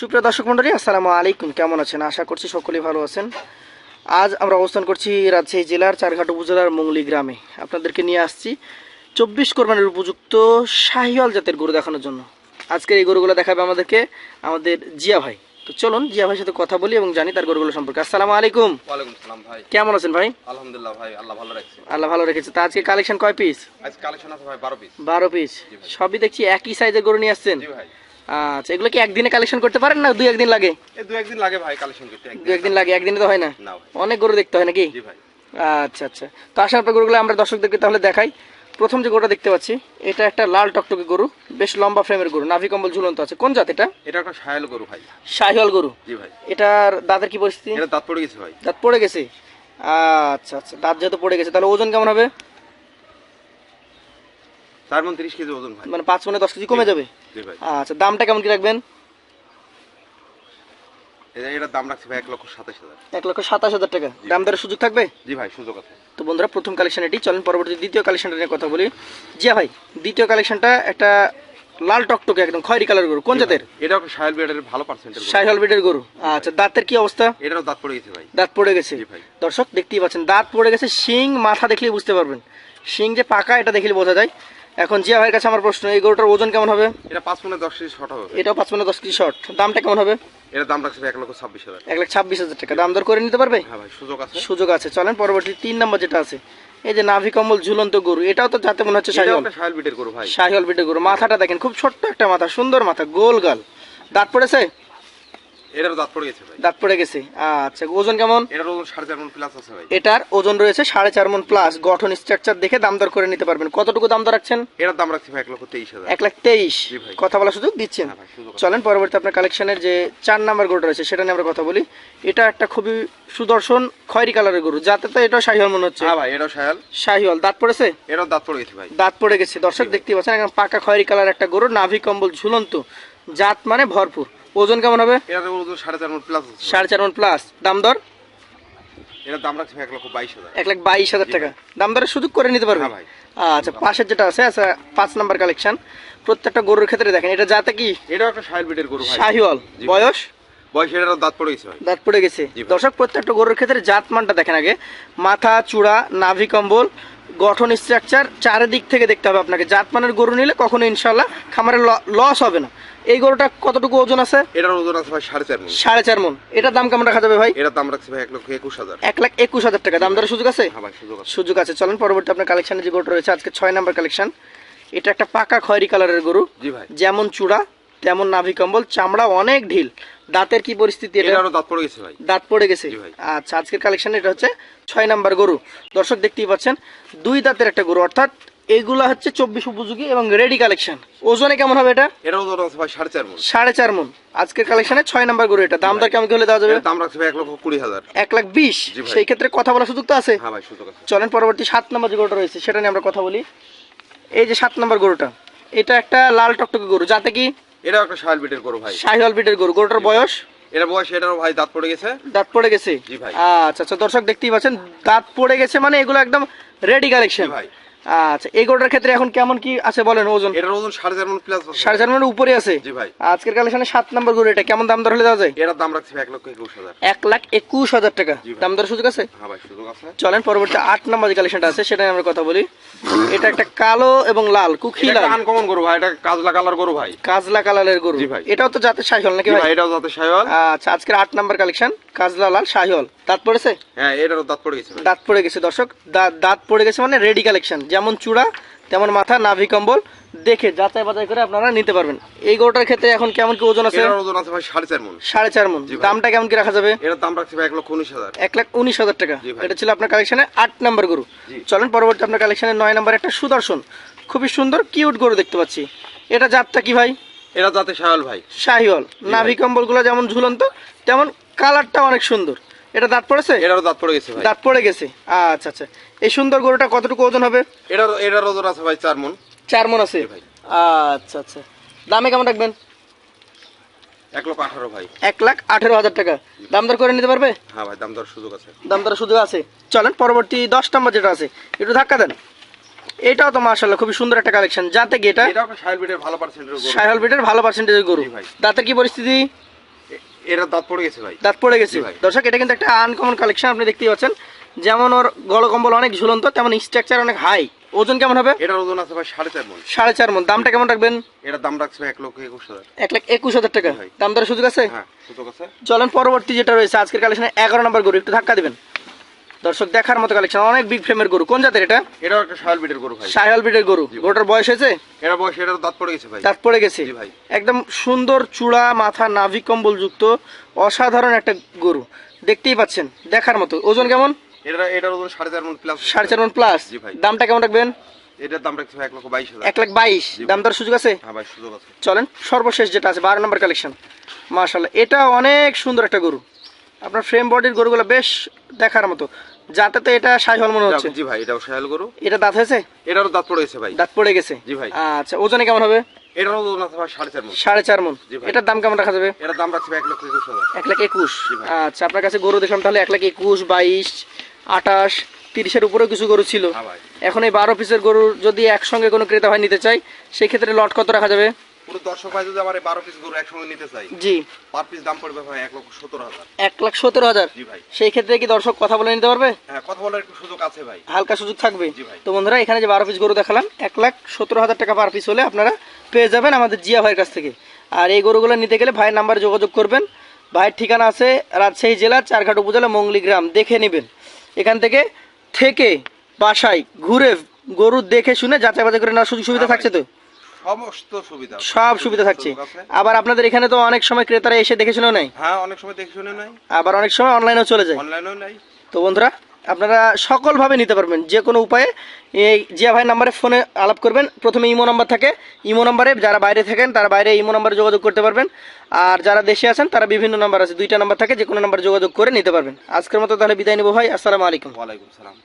সুপ্রিয় দর্শক মন্ডলী আসসালামু আলাইকুম। কেমন আছেন? আশা করছি সকলেই ভালো আছেন। আজ আমরা অবস্থান করছি রাজশাহী জেলার চারঘাট উপজেলার মঙ্গলি গ্রামে। আপনাদেরকে নিয়ে আসছি চব্বিশ কোরবানির উপযুক্ত শাহিওয়াল জাতের গরু দেখানোর জন্য। আজকের এই গরুগুলো দেখাবে আমাদেরকে আমাদের জিয়া ভাই। তো চলুন জিয়া ভাইয়ের সাথে কথা বলি এবং জানি তার গরুগুলো সম্পর্কে। আসসালামু আলাইকুম। ওয়ালাইকুম সালাম ভাই। কেমন আছেন ভাই? আলহামদুলিল্লাহ ভাই আল্লাহ ভালো রাখছে। আল্লাহ ভালো রেখেছে। তা আজকে কালেকশন কয় পিস আজ কালেকশন আছে ভাই বারো পিস বারো পিস সবই দেখছি একই সাইজের গরু নিয়ে আসছেন। জি ভাই। আচ্ছা এগুলো কি একদিনে কালেকশন করতে পারেন না দুই একদিন লাগে? এই দু একদিন লাগে ভাই কালেকশন করতে দু একদিন লাগে। একদিনে তো হয় না? অনেক গরু দেখতে হয় নাকি? জি ভাই। আচ্ছা আচ্ছা। তো আসার পর গরুগুলো আমরা দর্শকদেরকে তাহলে দেখাই। প্রথম যে গরুটা দেখতে পাচ্ছি এটা একটা লাল টকটকে গরু বেশ লম্বা ফ্রেমের গরু নাভি কম্বল ঝুলন্ত আছে। কোন জাত এটা? এটা একটা সায়াল গরু ভাই। শাহিওয়াল গরু? জি ভাই। এটার দাঁতের কি পরিস্থিতি? এটা দাঁত পড়ে গেছে ভাই। দাঁত পড়ে গেছে? আচ্ছা আচ্ছা দাঁত যেহেতু পড়ে গেছে তাহলে ওজন কেমন হবে? চার মন তিরিশ কেজি ওজন ভাই মানে পাঁচ মনে দশ কেজি কমে যাবে? জি ভাই। আচ্ছা দামটা কেমন কি রাখবেন? এটা- এটার দাম রাখছে ভাই এক লক্ষ সাতাশ হাজার। এক লক্ষ সাতাশ হাজার টাকা। দাম দরের সুযোগ থাকবে? জি ভাই সুযোগ আছে। তো বন্ধুরা প্রথম কালেকশন এটি চলেন পরবর্তী দ্বিতীয় কালেকশনটা নিয়ে কথা বলি। জিয়া ভাই দ্বিতীয় কালেকশনটা একটা লাল টকটকে একদম খয়েরি কালার গরু। কোন জাতের? এটা একটা বিয়ারের ভালো পার্সেন্টের গরু। শাহিওয়াল বিটের গরু। আচ্ছা দাঁতের কি অবস্থা? এটারও দাঁত পড়ে গেছে ভাই। দাঁত পড়ে গেছে। জি ভাই। দর্শক দেখতেই পাচ্ছেন দাঁত পড়ে গেছে শিং মাথা দেখলেই বুঝতে পারবেন। শিং যে পাকা এটা দেখলে বোঝা যায়। এখন জিয়া ভাইয়ের কাছে আমার প্রশ্ন এই গরুটার ওজন কেমন হবে? এটা পাঁচ মনে দশ কেজি শর্ট হবে। এটাও পাঁচ মানে দশ কেজি শর্ট দামটা কেমন হবে? এটার দাম রাখছে এক লক্ষ ছাব্বিশ হাজার। এক লাখ ছাব্বিশ হাজার টাকা। দাম দর করে নিতে পারবে? হ্যাঁ ভাই সুযোগ আছে। সুযোগ আছে। চলেন পরবর্তী তিন নম্বর যেটা আছে। এই যে নাভি কম্বল ঝুলন্ত গরু এটাও তো যাতে মনে হচ্ছে শাহিওয়াল একটা বিটের গরু ভাই। শাহিওয়াল বিটের গরু। মাথাটা দেখেন খুব ছোট্ট একটা মাথা সুন্দর মাথা গোল গাল। দাঁত পড়েছে? দাঁত পড়ে গেছে ভাই। দাঁত পড়ে গেছে। আচ্ছা ওজন কেমন? এটার ওজন সাড়ে চার মন প্লাস আছে ভাই। এটার ওজন রয়েছে সাড়ে চার মন প্লাস গঠন স্ট্রাকচার দেখে দাম দর করে নিতে পারবেন। কতটুকু দাম দর রাখছেন? এটার দাম রাখছে ভাই এক লক্ষ তেইশ হাজার। এক লাখ তেইশ। ভাই। কথা সুযোগ দিচ্ছেন। হ্যাঁ। চলেন পরবর্তী আপনার কালেকশনের যে চার নাম্বার গরুটা রয়েছে সেটা নিয়ে আমরা কথা বলি। এটা একটা খুবই সুদর্শন খয়েরি কালারের গরু। যাতে তো এটা শাহিওয়াল মনে হচ্ছে। হ্যাঁ ভাই এটাও সায়াল শাহিওয়াল। দাঁত পড়েছে? এটাও দাঁত পড়ে গেছে ভাই। দাঁত পড়ে গেছে। দর্শক দেখতে পাচ্ছেন একদম পাকা খয়েরি কালার একটা গরু নাভি কম্বল ঝুলন্ত। জাত মানে ভরপুর। ওজন কেমন হবে? এটা ওজন সাড়ে চার মন প্লাস সাড়ে চার মন প্লাস দাম দর? দাম রাখছে এক লক্ষ বাইশ হাজার। এক লাখ বাইশ হাজার টাকা। দাম দরের সুযোগ করে নিতে পারবে হ্যাঁ ভাই। আচ্ছা পাশের যেটা আছে আচ্ছা পাঁচ নাম্বার কালেকশন প্রত্যেকটা গরুর ক্ষেত্রে দেখেন এটা যাতে কি? এটাও একটা সাহেল বিটের গরু বয়স? বয়স এটারও দাঁত পড়ে গেছে দাঁত পড়ে গেছে। দর্শক প্রত্যেকটা গরুর ক্ষেত্রে জাত মানটা দেখেন আগে। মাথা চূড়া নাভি কম্বল গঠন স্ট্রাকচার চারিদিক থেকে দেখতে হবে আপনাকে। গরু নিলে কখনো ইনশাল্লাহ খামারে লস হবে না। এই গরুটা কতটুকু ওজন আছে? এটার ওজন আছে ভাই সাড়ে চার মন। সাড়ে চার মন। এটার দাম কেমন রাখা যাবে ভাই? এটার দাম রাখছে ভাই এক লক্ষ একুশ হাজার। এক লাখ একুশ হাজার টাকা। দাম দরের সুযোগ আছে? হ্যাঁ সুযোগ আছে। চলেন পরবর্তী আপনার কালেকশনে যে গরুটা রয়েছে আজকে ছয় নাম্বার কালেকশন এটা একটা পাকা খয়েরি কালারের গরু। জি ভাই। যেমন চূড়া তেমন নাভি কম্বল চামড়া অনেক ঢিল। দাঁতের কি পরিস্থিতি এটা? দাঁত পড়ে গেছে ভাই। দাঁত পড়ে গেছে? ভাই। আচ্ছা আজকের কালেকশন এটা হচ্ছে ছয় নাম্বার গরু। দর্শক দেখতেই পাচ্ছেন দুই দাঁতের একটা গরু। অর্থাৎ এইগুলা হচ্ছে চব্বিশ উপযোগী এবং রেডি কালেকশন ওজনে কেমন হবে এটা? এটার ওজন আছে ভাই সাড়ে চার মন। সাড়ে চার মন। আজকের কালেকশনে ছয় নাম্বার গরু এটা। দাম দর কেমন কি হলে দেওয়া যাবে? দাম রাখছে ভাই এক লক্ষ কুড়ি হাজার। এক লাখ বিশ? সেই ক্ষেত্রে কথা বলার সুযোগ তো আছে? হ্যাঁ ভাই সুযোগ আছে। চলেন পরবর্তী সাত নম্বর যে গরুটা রয়েছে সেটা নিয়ে আমরা কথা বলি। এই যে সাত নম্বর গরুটা এটা একটা লাল টকটকে গরু। যাতে কি এটাও একটা সাহেল বিটের গরু ভাই। শাহিওয়াল বিটের গরু। গরুটার বয়স? এটা বয়স এটারও ভাই দাঁত পড়ে গেছে? দাঁত পড়ে গেছে? জি ভাই। আচ্ছা আচ্ছা দর্শক দেখতেই পাচ্ছেন দাঁত পড়ে গেছে মানে এগুলো একদম রেডি কালেকশন ভাই। আচ্ছা এই গরুটার ক্ষেত্রে এখন কেমন কি আছে বলেন ওজন? এটার ওজন সাড়ে চার মন প্লাস সাড়ে চার মিনিট উপরে আছে? জি ভাই। আজকের কালেকশনে সাত নম্বর গরু এটা কেমন দাম দর হলে দেওয়া যায়? এটার দাম রাখছে এক লক্ষ একুশ হাজার। এক লাখ একুশ হাজার টাকা। দাম দর সুযোগ আছে? হ্যাঁ ভাই সুযোগ আছে। চলেন পরবর্তী আট নম্বর যে কালেকশনটা আছে সেটা আমরা কথা বলি। এটা একটা কালো এবং লাল এটা লাল আনকমন গরু ভাই এটা কাজলা কালার গরু ভাই। কাজলা কালারের গরু। জি ভাই। এটাও তো জাতের শাহিওয়াল নাকি ভাই? এটাও যাতে সাহেল আচ্ছা আজকের আট নাম্বার কালেকশন কাজলা লাল শাহিওয়াল। দাঁত পড়েছে? হ্যাঁ এটারও দাঁত পড়ে গেছে দাঁত পড়ে গেছে দর্শক। দাঁত দাঁত পড়ে গেছে মানে রেডি কালেকশন যেমন চূড়া তেমন মাথা নাভি কম্বল। দেখে যাচাই বাছাই করে আপনারা নিতে পারবেন। এই গরুটার ক্ষেত্রে এখন কেমন কি ওজন আছে? ওজন আছে ভাই সাড়ে চার মন। সাড়ে চার মন। দামটা কেমন কি রাখা যাবে? এটার দাম রাখছে ভাই এক লক্ষ উনিশ হাজার। এক লাখ উনিশ হাজার টাকা। এটা ছিল আপনার কালেকশনে আট নাম্বার গরু। চলেন পরবর্তী আপনার কালেকশনে নয় নাম্বার একটা সুদর্শন। খুবই সুন্দর কিউট গরু দেখতে পাচ্ছি। এটা জাতটা কি ভাই? এটা যাতে সাহেল ভাই। শাহিওয়াল। নাভি কম্বলগুলো যেমন ঝুলন্ত তেমন কালারটা অনেক সুন্দর। এটা দাঁত পড়েছে? এটারও দাঁত পড়ে গেছে ভাই। দাঁত পড়ে গেছে? আচ্ছা আচ্ছা। এই সুন্দর গরুটা কতটুকু ওজন হবে? এটার এটার ওজন আছে ভাই চার মন। চার মন আছে? ভাই। আচ্ছা আচ্ছা। দামে কেমন রাখবেন? এক লক্ষ আঠারো ভাই। এক লাখ আঠেরো হাজার টাকা। দাম দর করে নিতে পারবে? হ্যাঁ ভাই দাম দর সুযোগ আছে। দাম দর সুযোগ আছে। চলেন পরবর্তী দশ নম্বর যেটা আছে একটু ধাক্কা দেন। এটাও তো মার্শাল্লাহ খুবই সুন্দর একটা কালেকশন যাতে কি এটা? এটাও সাহেল বিটের ভালো পার্সেন্টের গরু। সাইহল বিটের ভালো পার্সেন্টেজের গরু। ভাই। দাঁতের কি পরিস্থিতি? দাঁত পড়ে গেছে ভাই। দাঁত পড়ে গেছে। ভাই। দর্শক এটা কিন্তু একটা আনকমন কালেকশন আপনি দেখতেই পাচ্ছেন। যেমন ওর গলকম্বল অনেক ঝুলন্ত তেমন স্ট্রাকচার অনেক হাই ওজন কেমন হবে? এটার ওজন আছে ভাই সাড়ে চার মন। সাড়ে চার মন। দামটা কেমন রাখবেন? এটার দাম রাখছে এক লক্ষ একুশ হাজার। এক লাখ একুশ হাজার টাকা। দাম দরের সুযোগ আছে? হ্যাঁ সুযোগ আছে। চলেন পরবর্তী যেটা রয়েছে আজকের কালেকশনে এগারো নম্বর গরু। একটু ধাক্কা দিবেন। দর্শক দেখার মতো কালেকশন অনেক বিগ ফ্রেমের গরু। কোন জাতের এটা? এটাও একটা শাল বিটের গরু ভাই। সাহেল বিটের গরু। গরুটার বয়স হয়েছে? এটার বয়স এটার দাঁত পড়ে গেছে ভাই। দাঁত পড়ে গেছে। জি ভাই। একদম সুন্দর চূড়া মাথা নাভি কম্বল যুক্ত অসাধারণ একটা গরু। দেখতেই পাচ্ছেন দেখার মতো। ওজন কেমন? এটা এটার ওজন সাড়ে চার মন প্লাস সাড়ে চার মন প্লাস জি ভাই। দামটা কেমন রাখবেন? এটার দাম রাখছে এক লক্ষ বাইশ এক লাখ বাইশ। দাম দর সুযোগ আছে? হ্যাঁ ভাই সুযোগ আছে। চলেন সর্বশেষ যেটা আছে বারো নম্বর কালেকশন মার্শাল্লাহ এটা অনেক সুন্দর একটা গরু। আপনার ফ্রেম বডির গরুগুলো বেশ দেখার মতো। যাতে তো এটা সাইহল মনে হচ্ছে। জি ভাই এটাও গরু। এটা দাঁত হয়েছে? এটারও দাঁত পড়ে গেছে ভাই। দাঁত পড়ে গেছে? জি ভাই। আচ্ছা ওজনে কেমন হবে? এটার ওজন আছে ভাই সাড়ে চার মন। সাড়ে চার মন। এটার দাম কেমন রাখা যাবে? এটার দাম রাখছে এক লক্ষ একুশ হাজার। এক লাখ একুশ। আচ্ছা আপনার কাছে গরু দেখলাম তাহলে এক লাখ একুশ বাইশ আঠাশ তিরিশের উপরেও কিছু গরু ছিল। হ্যাঁ এখন এই বারো পিসের গরু যদি একসঙ্গে কোনো ক্রেতা ভাই নিতে চাই সেই ক্ষেত্রে লট কত রাখা যাবে? পুরো দর্শক ভাই যদি আমার বারো পিস গরু একসঙ্গে নিতে চাই জি। পার পিস দাম পড়বে ভাই এক লক্ষ সত্তর হাজার। এক লাখ সতেরো হাজার? জি ভাই। সেই ক্ষেত্রে কি দর্শক কথা বলে নিতে পারবে? হ্যাঁ কথা বলার একটু সুযোগ আছে ভাই। হালকা সুযোগ থাকবে? জি ভাই। তো বন্ধুরা এখানে যে বারো পিস গরু দেখালাম এক লাখ সতেরো হাজার টাকা পার পিস হলে আপনারা পেয়ে যাবেন আমাদের জিয়া ভাইয়ের কাছ থেকে। আর এই গরুগুলো নিতে গেলে ভাইয়ের নাম্বারে যোগাযোগ করবেন। ভাইয়ের ঠিকানা আছে রাজশাহী জেলার চারঘাট উপজেলা মঙ্গলি গ্রাম। দেখে নেবেন। এখান থেকে থেকে বাসায় ঘুরে গরু দেখে শুনে যাচাই বাছাই করে নেওয়ার সুযোগ সুবিধা হ্যাঁ থাকছে তো? সমস্ত সুবিধা সব সুবিধা থাকছে। আবার আপনাদের এখানে তো অনেক সময় ক্রেতারা এসে দেখে শুনেও নেয় হ্যাঁ অনেক সময় দেখে শুনে নাই। আবার অনেক সময় অনলাইনেও চলে যায়। অনলাইনেও নাই। তো বন্ধুরা আপনারা সকলভাবে নিতে পারবেন। যে কোনো উপায়ে এই জিয়া ভাই নাম্বারে ফোনে আলাপ করবেন। প্রথমে ইমো নাম্বার থাকে। ইমো নাম্বারে যারা বাইরে থাকেন তারা বাইরে ইমো নাম্বারে যোগাযোগ করতে পারবেন। আর যারা দেশে আছেন তারা বিভিন্ন নাম্বার আছে। দুইটা নাম্বার থাকে যে কোনো নাম্বারে যোগাযোগ করে নিতে পারবেন। আজকের মতো তাহলে বিদায় নেব ভাই। আসসালামু আলাইকুম। ওয়ালাইকুম সালাম।